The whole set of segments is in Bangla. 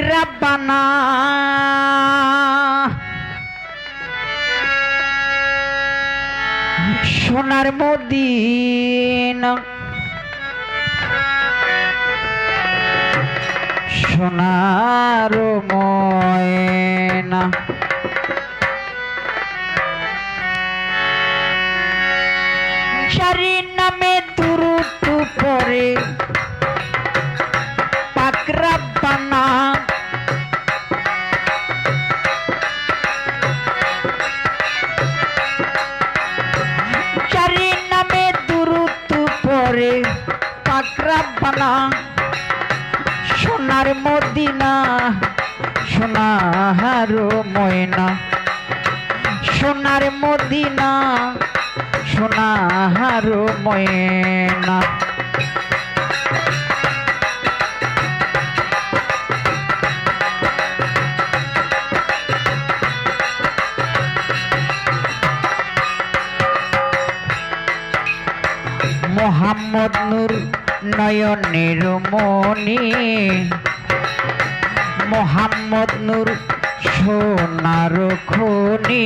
রাব্বানা? সোনার মদিনা। সোনার ময়না। পাকরাব্বানা সোনার মদিনা সোনার ময়না সোনার মদিনা সোনার ময়না। মোহাম্মদ নূর নয়নের মনি মোহাম্মদ নূর সোনার খনি।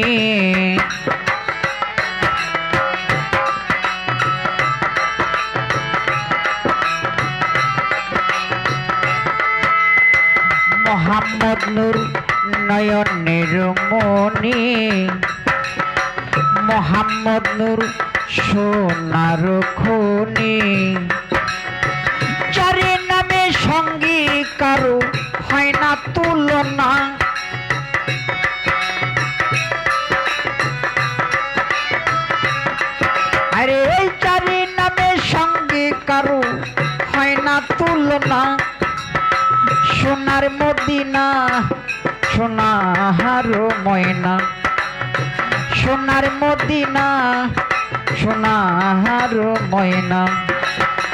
মোহাম্মদ নূর নয়নের মনি মোহাম্মদ নূর সোনার খনি। সঙ্গী কারও হয় না তুলনা। আরে এই চারি নামে সঙ্গে কারও হয় না তুলনা। সোনার মদিনা সোনার ময়না। সোনার মদিনা সোনার ময়না।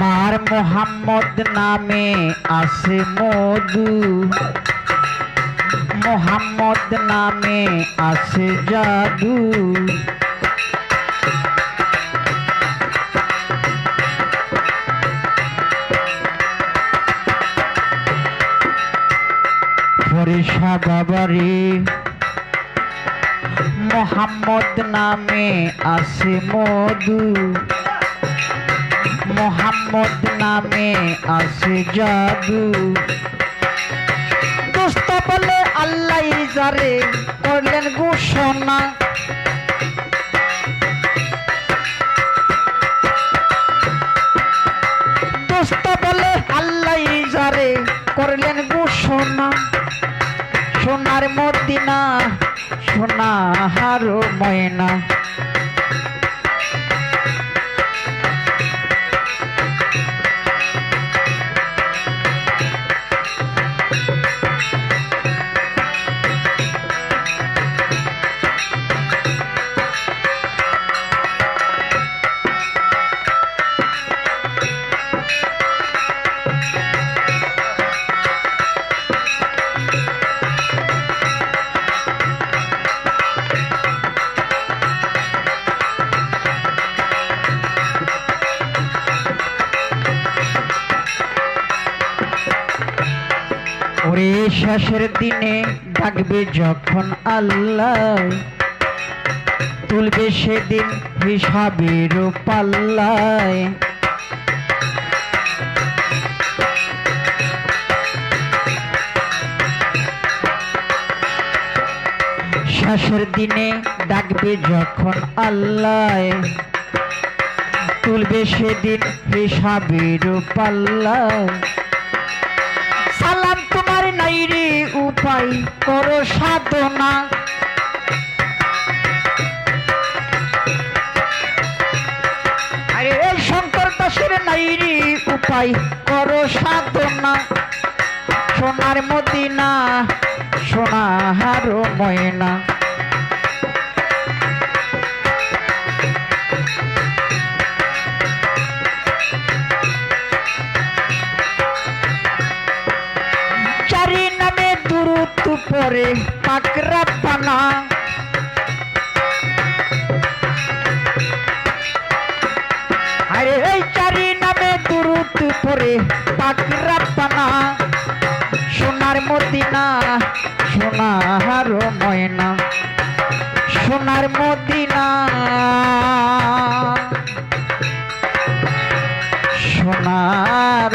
আমার মোহাম্মদ নামে আছে মধু। মোহাম্মদ নামে আছে জাদু। ফরিসা বাবারে, মোহাম্মদ নামে আছে মধু। মোহাম্মদ নামে আছে জাদু। দোস্ত বলে আল্লাহ যারে করলেন ঘোষণা। দোস্ত বলে আল্লাহ যারে করলেন ঘোষণা। সোনার মদিনা, সোনার ময়না। ওরে শেষের দিনে ডাকবে যখন আল্লাহ। তুলবে সেদিন হিসাবের পাল্লায়। শেষের দিনে ডাকবে যখন আল্লাহ। তুলবে সেদিন হিসাবের পাল্লায়। করো সাধনা। আরে শঙ্কর দাসের নাইরি উপায় করো সাধনা। সোনার মদিনা সোনার ময়না। পরে আরে এই চারি নামে দুরুত পরে পাকরা পানা সোনার মদিনা, সোনার ময়না। সোনার মদিনা। সোনার